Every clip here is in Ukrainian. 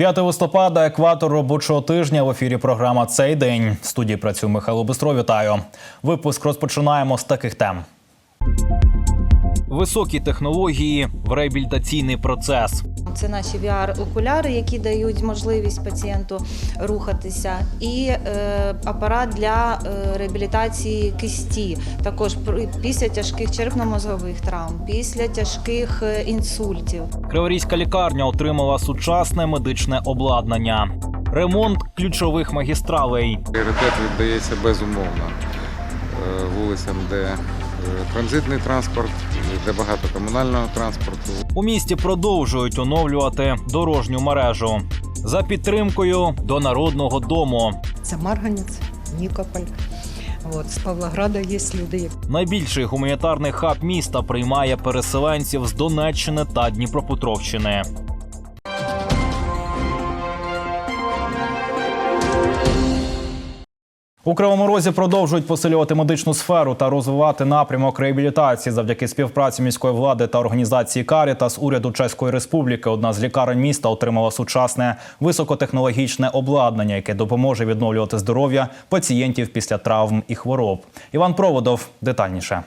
5 листопада, екватор робочого тижня в ефірі програма Цей день. В студії працює Михайло Бистро. Вітаю. Випуск розпочинаємо з таких тем. Високі технології в реабілітаційний процес. Це наші VR-окуляри, які дають можливість пацієнту рухатися, і е, апарат для е, реабілітації кисті, також після тяжких черепно-мозгових травм, після тяжких е, інсультів. Криворізька лікарня отримала сучасне медичне обладнання. Ремонт ключових магістралей. Пріоритет віддається безумовно е, вулицям, де транзитний транспорт, де багато комунального транспорту. У місті продовжують оновлювати дорожню мережу за підтримкою до народного дому. Це Марганець, Нікополь. От, з Павлограда є люди. Найбільший гуманітарний хаб міста приймає переселенців з Донеччини та Дніпропетровщини. У Кривому Розі продовжують посилювати медичну сферу та розвивати напрямок реабілітації завдяки співпраці міської влади та організації Карітас уряду Чеської Республіки. Одна з лікарень міста отримала сучасне високотехнологічне обладнання, яке допоможе відновлювати здоров'я пацієнтів після травм і хвороб. Іван Проводов детальніше.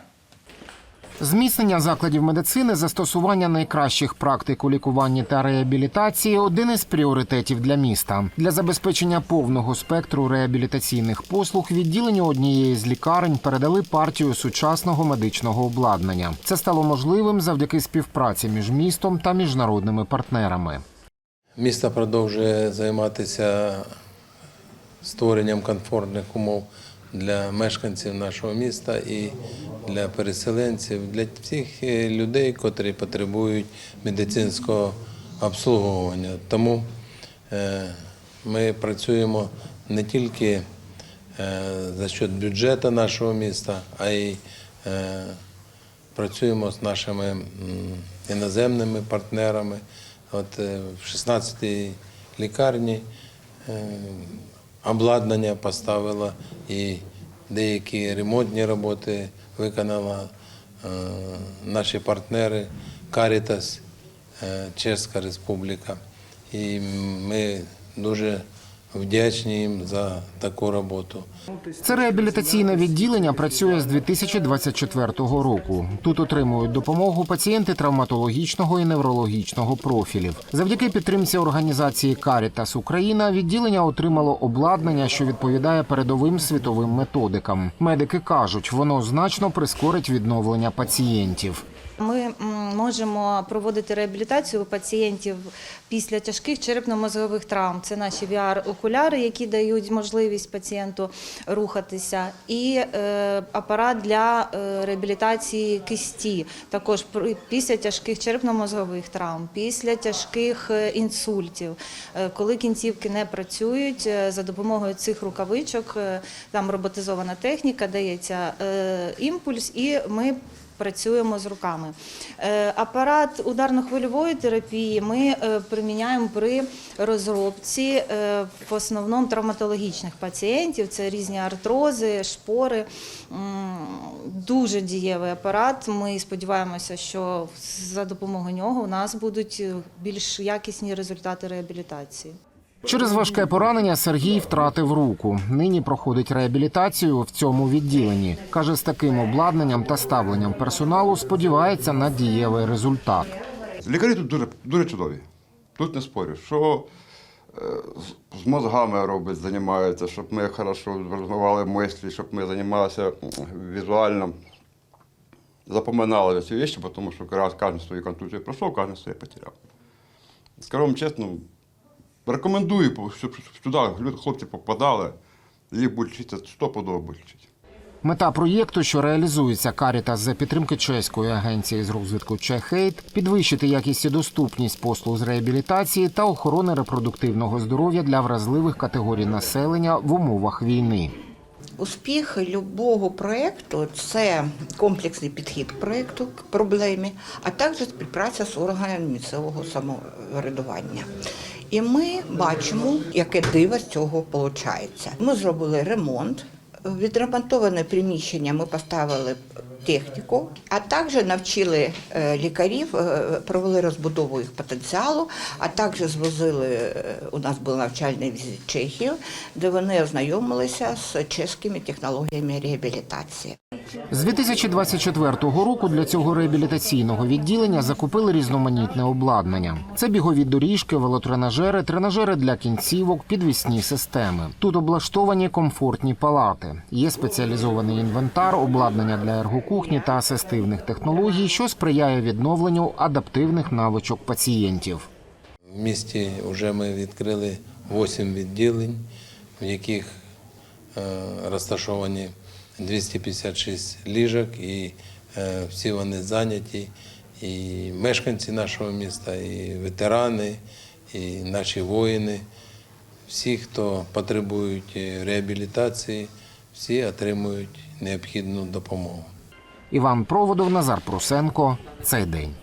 Зміцнення закладів медицини, застосування найкращих практик у лікуванні та реабілітації один із пріоритетів для міста. Для забезпечення повного спектру реабілітаційних послуг відділенню однієї з лікарень передали партію сучасного медичного обладнання. Це стало можливим завдяки співпраці між містом та міжнародними партнерами. Місто продовжує займатися створенням комфортних умов для мешканців нашого міста і для переселенців, для всіх е, людей, котрі потребують медицинського обслуговування. Тому е, ми працюємо не тільки е, за счет бюджету нашого міста, а й працюємо з нашими іноземними партнерами. От в 16-й лікарні обладнання поставила і деякі ремонтні роботи виконала е, наші партнери Caritas, е, Чеська Республіка. І ми дуже вдячні їм за таку роботу. Це реабілітаційне відділення працює з 2024 року. Тут отримують допомогу пацієнти травматологічного і неврологічного профілів. Завдяки підтримці організації Caritas Україна відділення отримало обладнання, що відповідає передовим світовим методикам. Медики кажуть, воно значно прискорить відновлення пацієнтів. Ми можемо проводити реабілітацію пацієнтів після тяжких черепно-мозгових травм. Це наші VR-окуляри, які дають можливість пацієнту рухатися, і е, апарат для е, реабілітації кисті, також після тяжких черепно-мозгових травм, після тяжких е, інсультів, коли кінцівки не працюють за допомогою цих рукавичок, там роботизована техніка, дається імпульс, і ми працюємо з руками. Е, Апарат ударно-хвильової терапії ми е, приміняємо при розробці е, в основному травматологічних пацієнтів. Це різні артрози, шпори. Дуже дієвий апарат. Ми сподіваємося, що за допомогою нього у нас будуть більш якісні результати реабілітації. Через важке поранення Сергій втратив руку. Нині проходить реабілітацію в цьому відділенні. каже, з таким обладнанням та ставленням персоналу сподівається на дієвий результат. Лікарі тут дуже, дуже чудові. Тут не спорю. Що е, з- мозгами робить, займаються, щоб ми хорошо розвивали мислі, щоб ми займалися візуально, запоминали ці речі, тому що кожен свою контузію пройшов, кожен своє потеряв. Скажу вам чесно, рекомендую, щоб сюди люди, хлопці попадали, їх будуть вчитися, стопудово будуть вчити. Мета проєкту, що реалізується Карітас за підтримки чеської агенції з розвитку Чехейт, підвищити якість і доступність послуг з реабілітації та охорони репродуктивного здоров'я для вразливих категорій населення в умовах війни. Успіх любого проєкту це комплексний підхід проєкту, к проблемі, а також співпраця з органами місцевого самоврядування. І ми бачимо, яке диво з цього виходить. Ми зробили ремонт. Відремонтоване приміщення ми поставили техніку, а також навчили е, лікарів, е, провели розбудову їх потенціалу, а також звозили, е, у нас був навчальний візит в Чехію, де вони ознайомилися з чеськими технологіями реабілітації. З 2024 року для цього реабілітаційного відділення закупили різноманітне обладнання. Це бігові доріжки, велотренажери, тренажери для кінцівок, підвісні системи. Тут облаштовані комфортні палати. Є спеціалізований інвентар, обладнання для ергокухні та асистивних технологій, що сприяє відновленню адаптивних навичок пацієнтів. В місті вже ми відкрили 8 відділень, в яких е, розташовані 256 ліжок, і е, всі вони зайняті. І мешканці нашого міста, і ветерани, і наші воїни, всі, хто потребують реабілітації, всі отримують необхідну допомогу. Іван Проводов, Назар Прусенко. Цей день.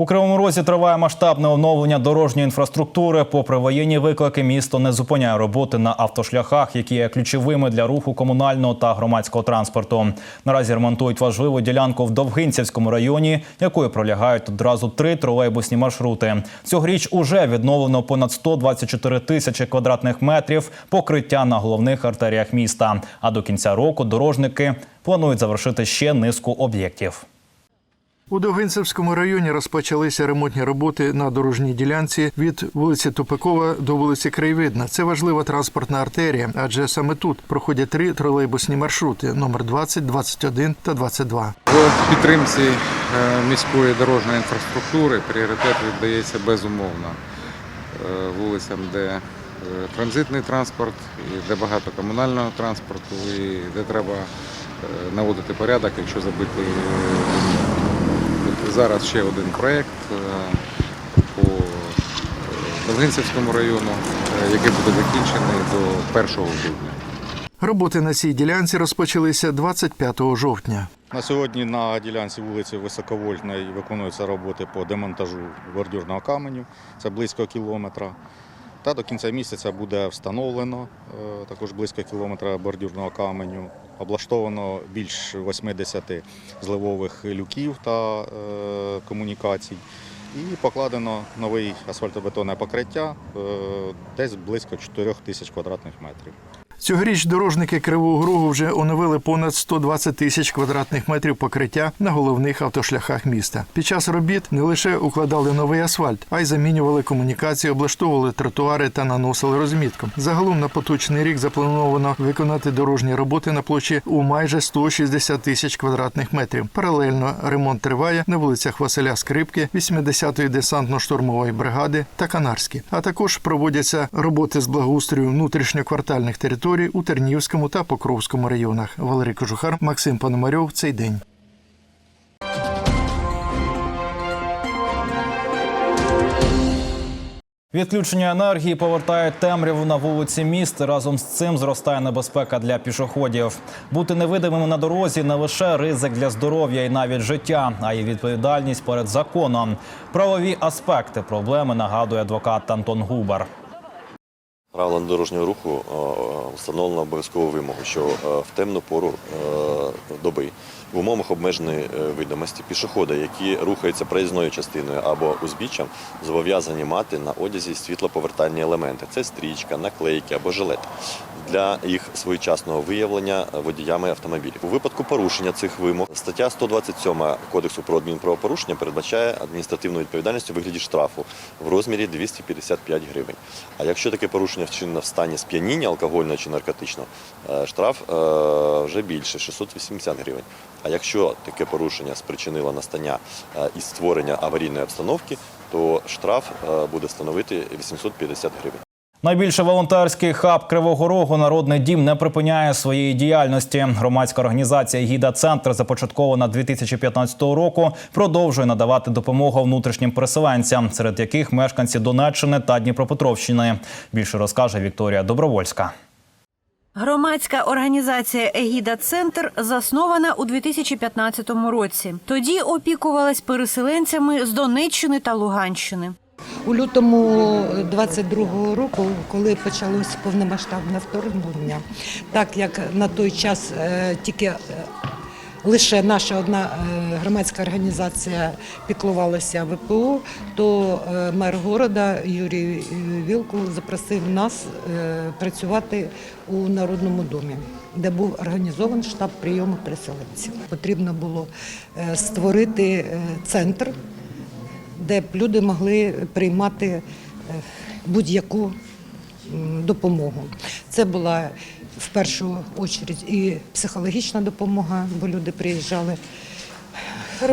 У Кривому Розі триває масштабне оновлення дорожньої інфраструктури. Попри воєнні виклики, місто не зупиняє роботи на автошляхах, які є ключовими для руху комунального та громадського транспорту. Наразі ремонтують важливу ділянку в Довгинцівському районі, якою пролягають одразу три тролейбусні маршрути. Цьогоріч уже відновлено понад 124 тисячі квадратних метрів покриття на головних артеріях міста. А до кінця року дорожники планують завершити ще низку об'єктів. У Довгинцевському районі розпочалися ремонтні роботи на дорожній ділянці від вулиці Тупикова до вулиці Краєвидна. Це важлива транспортна артерія, адже саме тут проходять три тролейбусні маршрути: номер 20, 21 та 22. В підтримці е, міської дорожньої інфраструктури пріоритет віддається безумовно е, вулицям, де е, транзитний транспорт, де багато комунального транспорту, і де треба наводити порядок, якщо забити. Зараз ще один проєкт е, по е, району, е, який буде закінчений до 1 грудня. Роботи на цій ділянці розпочалися 25 жовтня. На сьогодні на ділянці вулиці Високовольтної виконуються роботи по демонтажу бордюрного каменю, це близько кілометра. Та до кінця місяця буде встановлено е, також близько кілометра бордюрного каменю, облаштовано більш 80 зливових люків та е, комунікацій. І покладено новий асфальтобетонне покриття е, десь близько 4 тисяч квадратних метрів. Цьогоріч дорожники Кривого Рогу вже оновили понад 120 тисяч квадратних метрів покриття на головних автошляхах міста. Під час робіт не лише укладали новий асфальт, а й замінювали комунікації, облаштовували тротуари та наносили розмітку. Загалом на поточний рік заплановано виконати дорожні роботи на площі у майже 160 тисяч квадратних метрів. Паралельно ремонт триває на вулицях Василя Скрипки, 80-ї десантно-штурмової бригади та Канарські. А також проводяться роботи з благоустрою внутрішньоквартальних територій у Тернівському та Покровському районах. Валерій Кожухар, Максим Пономарьов. Цей день. Відключення енергії повертає темряву на вулиці міст. Разом з цим зростає небезпека для пішоходів. Бути невидимими на дорозі не лише ризик для здоров'я і навіть життя, а й відповідальність перед законом. Правові аспекти проблеми нагадує адвокат Антон Губар. Правилам дорожнього руху е, встановлено обов'язкову вимогу, що е, в темну пору е, доби в умовах обмеженої е, видимості пішоходи, які рухаються проїзною частиною або узбіччям, зобов'язані мати на одязі світлоповертальні елементи. Це стрічка, наклейки або жилет для їх своєчасного виявлення водіями автомобілів. У випадку порушення цих вимог стаття 127 Кодексу про адмінправопорушення передбачає адміністративну відповідальність у вигляді штрафу в розмірі 255 гривень. А якщо таке порушення вчинено в стані сп'яніння алкогольного чи наркотичного, е, штраф е, вже більше 680 гривень. А якщо таке порушення спричинило настання е, і створення аварійної обстановки, то штраф буде становити 850 гривень. Найбільший волонтерський хаб Кривого Рогу Народний дім не припиняє своєї діяльності. Громадська організація Гіда Центр, започаткована 2015 року, продовжує надавати допомогу внутрішнім переселенцям, серед яких мешканці Донеччини та Дніпропетровщини. Більше розкаже Вікторія Добровольська. Громадська організація Егіда Центр заснована у 2015 році. Тоді опікувалась переселенцями з Донеччини та Луганщини. У лютому 22-го року, коли почалось повномасштабне вторгнення, так як на той час е, тільки е, лише наша одна е, громадська організація піклувалася ВПО, то мер города Юрій Вілкул запросив нас працювати у Народному домі, де був організований штаб прийому переселенців. Потрібно було створити центр, де б люди могли приймати е, будь-яку допомогу. Це була в першу чергу і психологічна допомога, бо люди приїжджали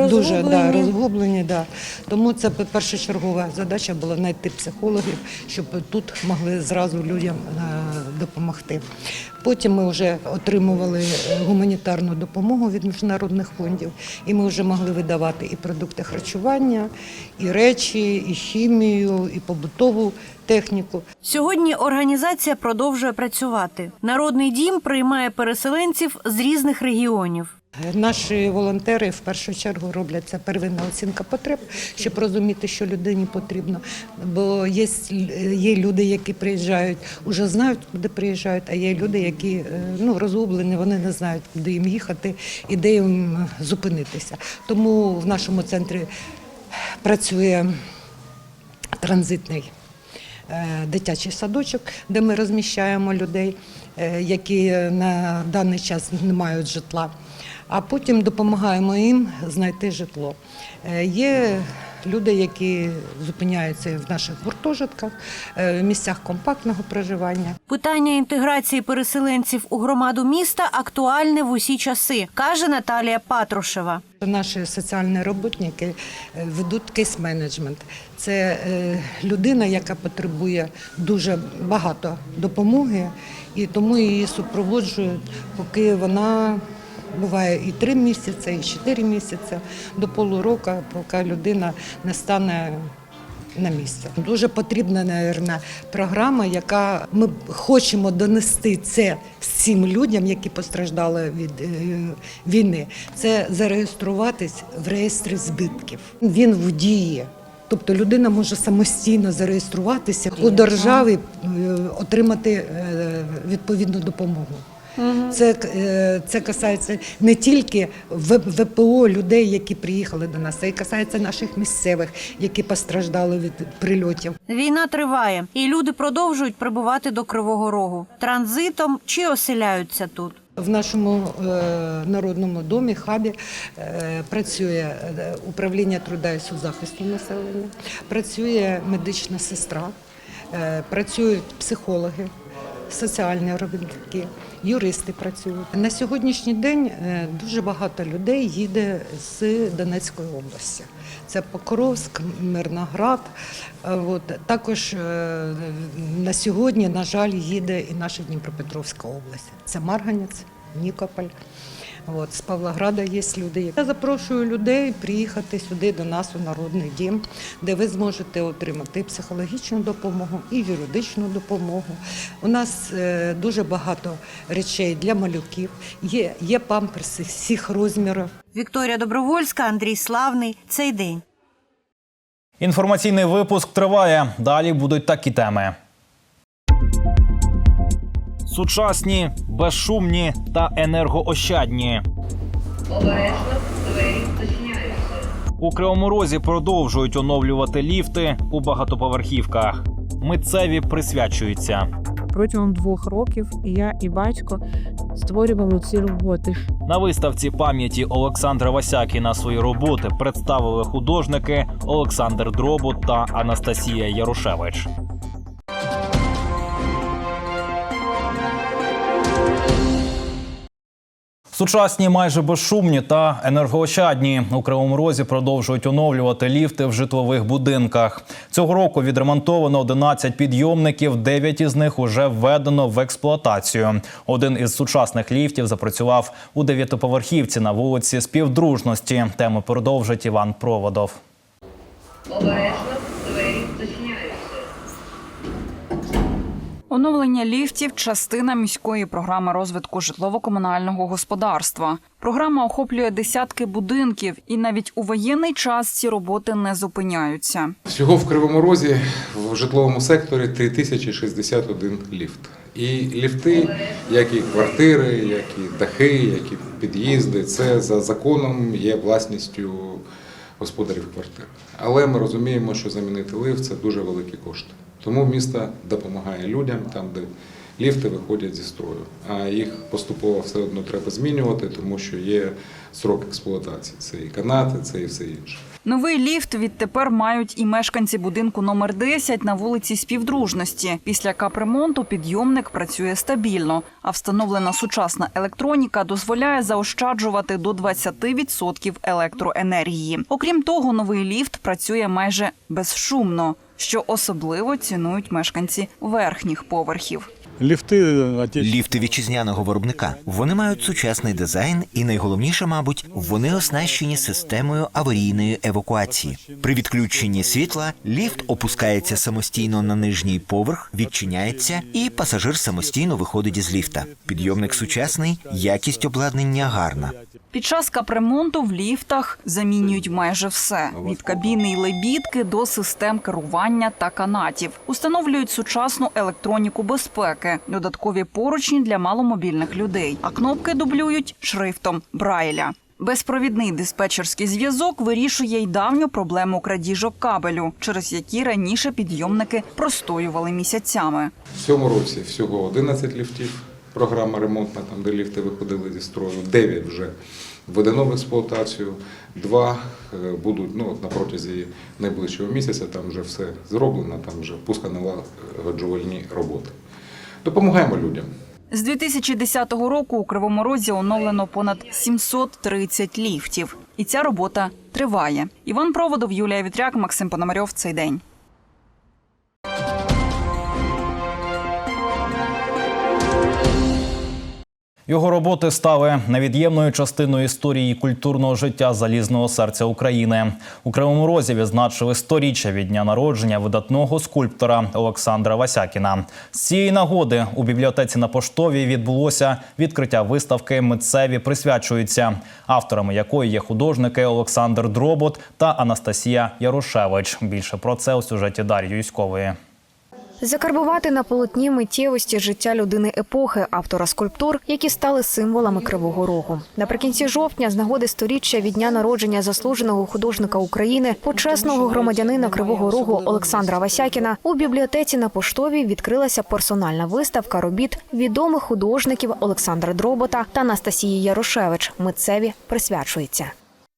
дуже да, розгублені. Да. Тому це першочергова задача була знайти психологів, щоб тут могли зразу людям е, допомогти. Потім ми вже отримували е, гуманітарну допомогу від міжнародних фондів, і ми вже могли видавати і продукти харчування, і речі, і хімію, і побутову техніку. Сьогодні організація продовжує працювати. Народний дім приймає переселенців з різних регіонів. Наші волонтери в першу чергу роблять це первинна оцінка потреб, щоб розуміти, що людині потрібно. Бо є, є люди, які приїжджають, вже знають, куди приїжджають, а є люди, які е, ну, розгублені, вони не знають, куди їм їхати і де їм зупинитися. Тому в нашому центрі працює транзитний е, дитячий садочок, де ми розміщаємо людей, е, які на даний час не мають житла. А потім допомагаємо їм знайти житло. Е, Є люди, які зупиняються в наших гуртожитках, е, в місцях компактного проживання. Питання інтеграції переселенців у громаду міста актуальне в усі часи, каже Наталія Патрушева. Наші соціальні роботники е, ведуть кейс-менеджмент. Це людина, яка потребує дуже багато допомоги, і тому її супроводжують, поки вона буває і три місяці, і чотири місяці до полуроку, поки людина не стане на місце. Дуже потрібна, мабуть, програма, яка ми хочемо донести це всім людям, які постраждали від е, війни. Це зареєструватись в реєстрі збитків. Він в дії. Тобто людина може самостійно зареєструватися у державі, е, отримати е, відповідну допомогу. Це, е, це касається не тільки ВПО людей, які приїхали до нас, це і касається наших місцевих, які постраждали від прильотів. Війна триває, і люди продовжують прибувати до Кривого Рогу транзитом чи оселяються тут. В нашому е, народному домі хабі е, працює управління труда і соцзахисту населення, працює медична сестра, е, працюють психологи, соціальні робітники, юристи працюють. На сьогоднішній день е, дуже багато людей їде з Донецької області. Це Покровськ, Мирноград. Е, От. Також е, на сьогодні, на жаль, їде і наша Дніпропетровська область. Це Марганець, Нікополь. От, з Павлограда є люди. Я запрошую людей приїхати сюди до нас у Народний дім, де ви зможете отримати психологічну допомогу, і юридичну допомогу. У нас е, дуже багато речей для малюків. Є, є памперси всіх розмірів. Вікторія Добровольська, Андрій Славний. Цей день. Інформаційний випуск триває. Далі будуть такі теми. Сучасні, безшумні та енергоощадні. У Кривому Розі продовжують оновлювати ліфти у багатоповерхівках. Митцеві присвячуються. Протягом двох років і я і батько створювали ці роботи. На виставці пам'яті Олександра Васякіна свої роботи представили художники Олександр Дробут та Анастасія Ярошевич. Сучасні, майже безшумні та енергоощадні у Кривому Розі продовжують оновлювати ліфти в житлових будинках. Цього року відремонтовано 11 підйомників, 9 із них уже введено в експлуатацію. Один із сучасних ліфтів запрацював у дев'ятиповерхівці на вулиці Співдружності. Тему продовжить Іван Проводов. Оновлення ліфтів частина міської програми розвитку житлово-комунального господарства. Програма охоплює десятки будинків, і навіть у воєнний час ці роботи не зупиняються. Всього в Кривому Розі в житловому секторі 3061 ліфт. І ліфти, як і квартири, як і дахи, як і під'їзди, це за законом є власністю господарів квартир. Але ми розуміємо, що замінити лифт це дуже великі кошти. Тому місто допомагає людям там, де ліфти виходять зі строю. А їх поступово все одно треба змінювати, тому що є срок експлуатації. Це і канати, це і все інше. Новий ліфт відтепер мають і мешканці будинку номер 10 на вулиці Співдружності. Після капремонту підйомник працює стабільно, а встановлена сучасна електроніка дозволяє заощаджувати до 20% електроенергії. Окрім того, новий ліфт працює майже безшумно, що особливо цінують мешканці верхніх поверхів. Ліфти Ліфти вітчизняного виробника. Вони мають сучасний дизайн, і найголовніше, мабуть, вони оснащені системою аварійної евакуації. При відключенні світла ліфт опускається самостійно на нижній поверх, відчиняється, і пасажир самостійно виходить із ліфта. Підйомник сучасний, якість обладнання гарна. Під час капремонту в ліфтах замінюють майже все від кабіни й лебідки до систем керування та канатів. Установлюють сучасну електроніку безпеки, додаткові поручні для маломобільних людей, а кнопки дублюють шрифтом Брайля. Безпровідний диспетчерський зв'язок вирішує й давню проблему крадіжок кабелю, через які раніше підйомники простоювали місяцями. В цьому році всього 11 ліфтів. Програма ремонтна, там де ліфти виходили зі строю, 9 вже введено в експлуатацію, два е, будуть ну, на протязі найближчого місяця, там вже все зроблено, там вже пусконалагоджувальні роботи. Допомагаємо людям. З 2010 року у Кривому Розі оновлено понад 730 ліфтів. І ця робота триває. Іван Проводов, Юлія Вітряк, Максим Пономарьов. Цей день. Його роботи стали невід'ємною частиною історії культурного життя залізного серця України. У Кривому Розі відзначили сторіччя від дня народження видатного скульптора Олександра Васякіна. З цієї нагоди у бібліотеці на поштовій відбулося відкриття виставки Митцеві присвячуються, авторами якої є художники Олександр Дробот та Анастасія Ярошевич. Більше про це у сюжеті Дар'ї Юськової. Закарбувати на полотні миттєвості життя людини епохи автора скульптур, які стали символами Кривого Рогу. Наприкінці жовтня, з нагоди сторіччя від дня народження заслуженого художника України, почесного громадянина Кривого Рогу Олександра Васякіна, у бібліотеці на поштовій відкрилася персональна виставка робіт відомих художників Олександра Дробота та Анастасії Ярошевич. Митцеві присвячується.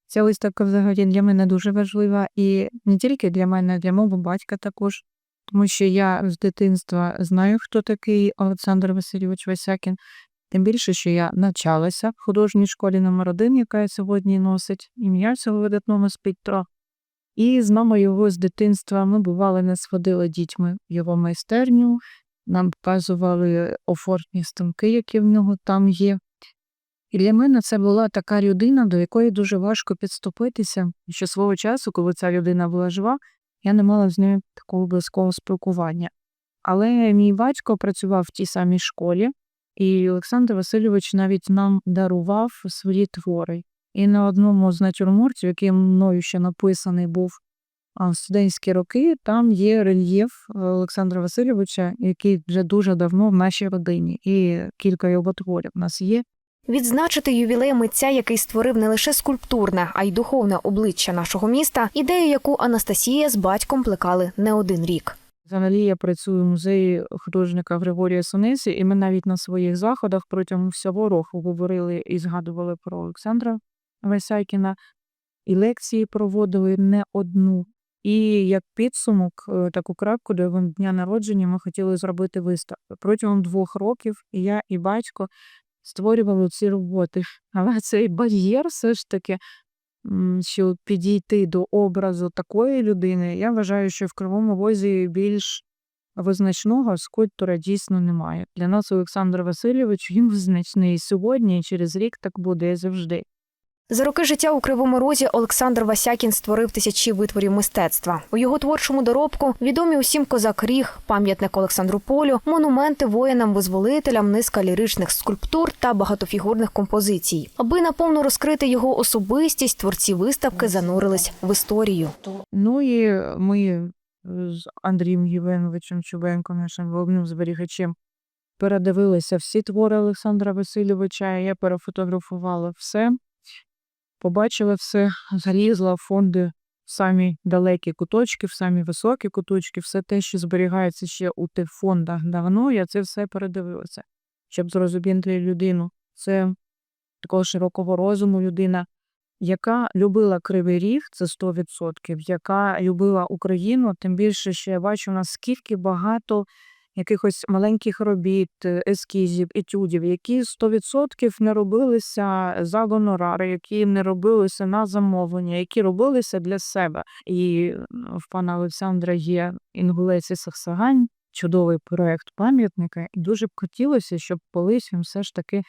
Ця виставка взагалі для мене дуже важлива, і не тільки для мене, для мого батька також. Тому що я з дитинства знаю, хто такий Олександр Васильович Васякін. Тим більше, що я навчалася в художній школі номер 1 яка сьогодні носить ім'я цього видатного спектра. І з мамою його з дитинства ми бували, не сходили дітьми в його майстерню, нам показували офортні станки, які в нього там є. І для мене це була така людина, до якої дуже важко підступитися. Що свого часу, коли ця людина була жива, я не мала з нею такого близького спілкування. Але мій батько працював в тій самій школі, і Олександр Васильович навіть нам дарував свої твори. І на одному з натюрмортів, який мною ще написаний був в студентські роки, там є рельєф Олександра Васильовича, який вже дуже давно в нашій родині, і кілька його творів у нас є. Відзначити ювілей митця, який створив не лише скульптурне, а й духовне обличчя нашого міста, ідею, яку Анастасія з батьком плекали не один рік. Взагалі я працюю в музеї художника Григорія Сонесі, і ми навіть на своїх заходах протягом всього року говорили і згадували про Олександра Васякіна, і лекції проводили не одну. І як підсумок, е, таку крапку до дня народження ми хотіли зробити виставку. Протягом двох років і я, і батько створювали ці роботи. Але цей бар'єр все ж таки, що підійти до образу такої людини, я вважаю, що в Кривому Возі більш визначного скульптора дійсно немає. Для нас Олександр Васильович він визначний сьогодні, і через рік так буде завжди. За роки життя у Кривому Розі Олександр Васякін створив тисячі витворів мистецтва. У його творчому доробку відомі усім козак Ріг, пам'ятник Олександру Полю, монументи воїнам-визволителям, низка ліричних скульптур та багатофігурних композицій. Аби наповну розкрити його особистість, творці виставки занурились в історію. Ну і ми з Андрієм Євгеновичем Чубенко, нашим головним зберігачем, передивилися всі твори Олександра Васильовича. Я перефотографувала все, побачила все, залізла фонди в самі далекі куточки, в самі високі куточки, все те, що зберігається ще у тих фондах давно, я це все передивилася, щоб зрозуміти людину. Це такого широкого розуму людина, яка любила Кривий Ріг, це 100%, яка любила Україну, тим більше, що я бачу, наскільки багато якихось маленьких робіт, е, ескізів, етюдів, які 100% не робилися за гонорари, які не робилися на замовлення, які робилися для себе. І в пана Олександра є інгулець і Саксагань, чудовий проект пам'ятника, і дуже б хотілося, щоб колись він все ж таки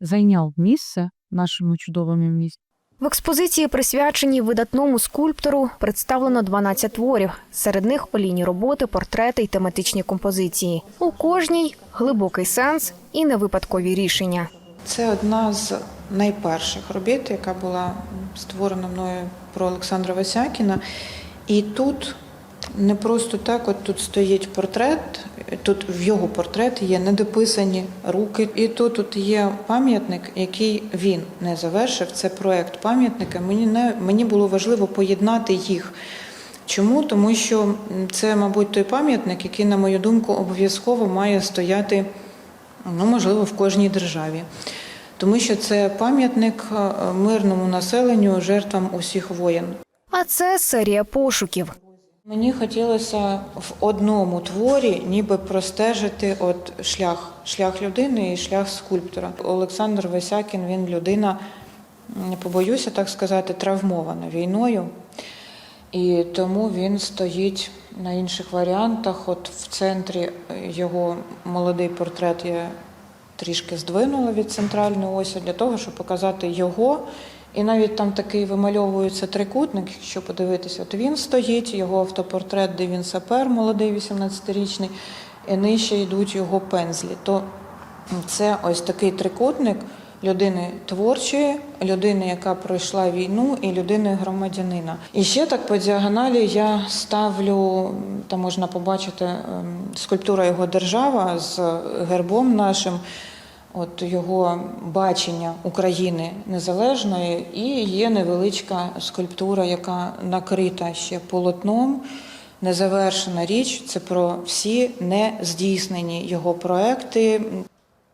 зайняв місце нашому чудовому місті. В експозиції, присвяченій видатному скульптору, представлено 12 творів. Серед них олійні роботи, портрети й тематичні композиції. У кожній глибокий сенс і невипадкові рішення. Це одна з найперших робіт, яка була створена мною про Олександра Васякіна. І тут не просто так, от тут стоїть портрет, тут в його портрет є недописані руки. І тут, тут є пам'ятник, який він не завершив. Це проект пам'ятника. Мені не мені було важливо поєднати їх. Чому? Тому що це, мабуть, той пам'ятник, який, на мою думку, обов'язково має стояти, ну, можливо, в кожній державі. Тому що це пам'ятник е, мирному населенню, жертвам усіх воєн. А це серія пошуків. Мені хотілося в одному творі ніби простежити от шлях, шлях людини і шлях скульптора. Олександр Васякін він людина, не побоюся так сказати, травмована війною. І тому він стоїть на інших варіантах. От в центрі його молодий портрет я трішки здвинула від центральної осі для того, щоб показати його. І навіть там такий вимальовується трикутник, якщо подивитися, от він стоїть, його автопортрет, де він сапер, молодий 18-річний, і нижче йдуть його пензлі. То це ось такий трикутник людини творчої, людини, яка пройшла війну, і людини громадянина. І ще так по діагоналі я ставлю, там можна побачити ем, скульптура його держава з гербом нашим. От його бачення України незалежної, і є невеличка скульптура, яка накрита ще полотном. Незавершена річ це про всі не здійснені його проекти.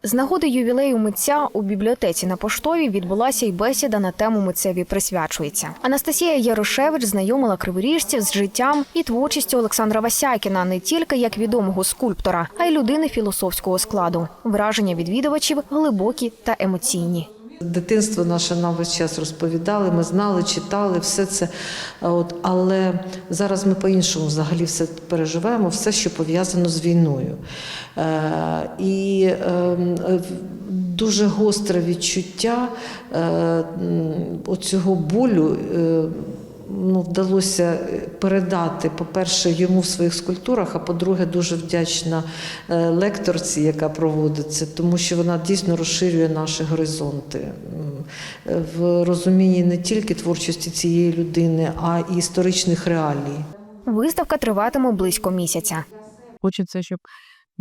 З нагоди ювілею митця у бібліотеці на поштові відбулася й бесіда на тему митцеві присвячується. Анастасія Ярошевич знайомила криворіжців з життям і творчістю Олександра Васякіна не тільки як відомого скульптора, а й людини філософського складу. Враження відвідувачів глибокі та емоційні. Дитинство наше нам весь час розповідали, ми знали, читали все це. От, але зараз ми по-іншому взагалі все переживаємо, все, що пов'язано з війною. Е, і е, е, дуже гостре відчуття е, оцього болю. Е, ну, вдалося передати, по-перше, йому в своїх скульптурах, а по-друге, дуже вдячна е, лекторці, яка проводиться, тому що вона дійсно розширює наші горизонти е, в розумінні не тільки творчості цієї людини, а й історичних реалій. Виставка триватиме близько місяця. Хочеться, щоб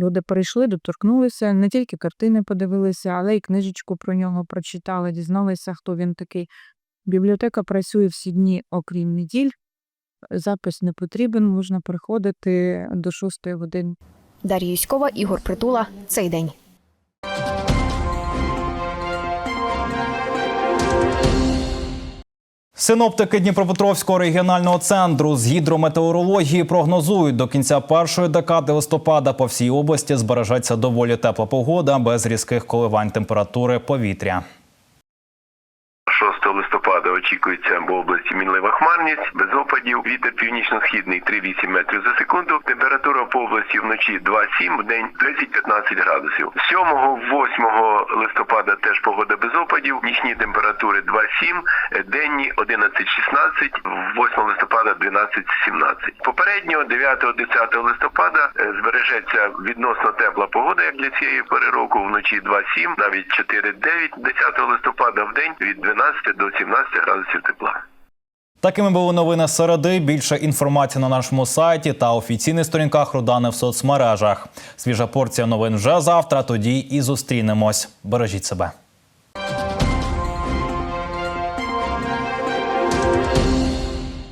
люди прийшли, доторкнулися, не тільки картини подивилися, але й книжечку про нього прочитали, дізналися, хто він такий. Бібліотека працює всі дні, окрім неділь. Запис не потрібен, можна приходити до 6 години. Дар'я Юськова, Ігор Притула. Цей день. Синоптики Дніпропетровського регіонального центру з гідрометеорології прогнозують до кінця першої декади листопада по всій області збережеться доволі тепла погода без різких коливань температури повітря. 6 листопада очікується по області мінлива хмарність, без опадів. Вітер північно-східний 3,8 метрів за секунду. Температура по області вночі 2,7, в день 10-15 градусів. 7-8 листопада теж погода без опадів. Нічні температури 2,7, е, денні 11-16, 8 листопада 12-17. Попередньо 9-10 листопада е, збережеться відносно тепла погода, як для цієї пори року, вночі 2,7, навіть 4,9 10 листопада в день від 12 до 17 градусів тепла. Такими були новини середи. Більше інформації на нашому сайті та офіційних сторінках Рудани в соцмережах. Свіжа порція новин вже завтра. Тоді і зустрінемось. Бережіть себе.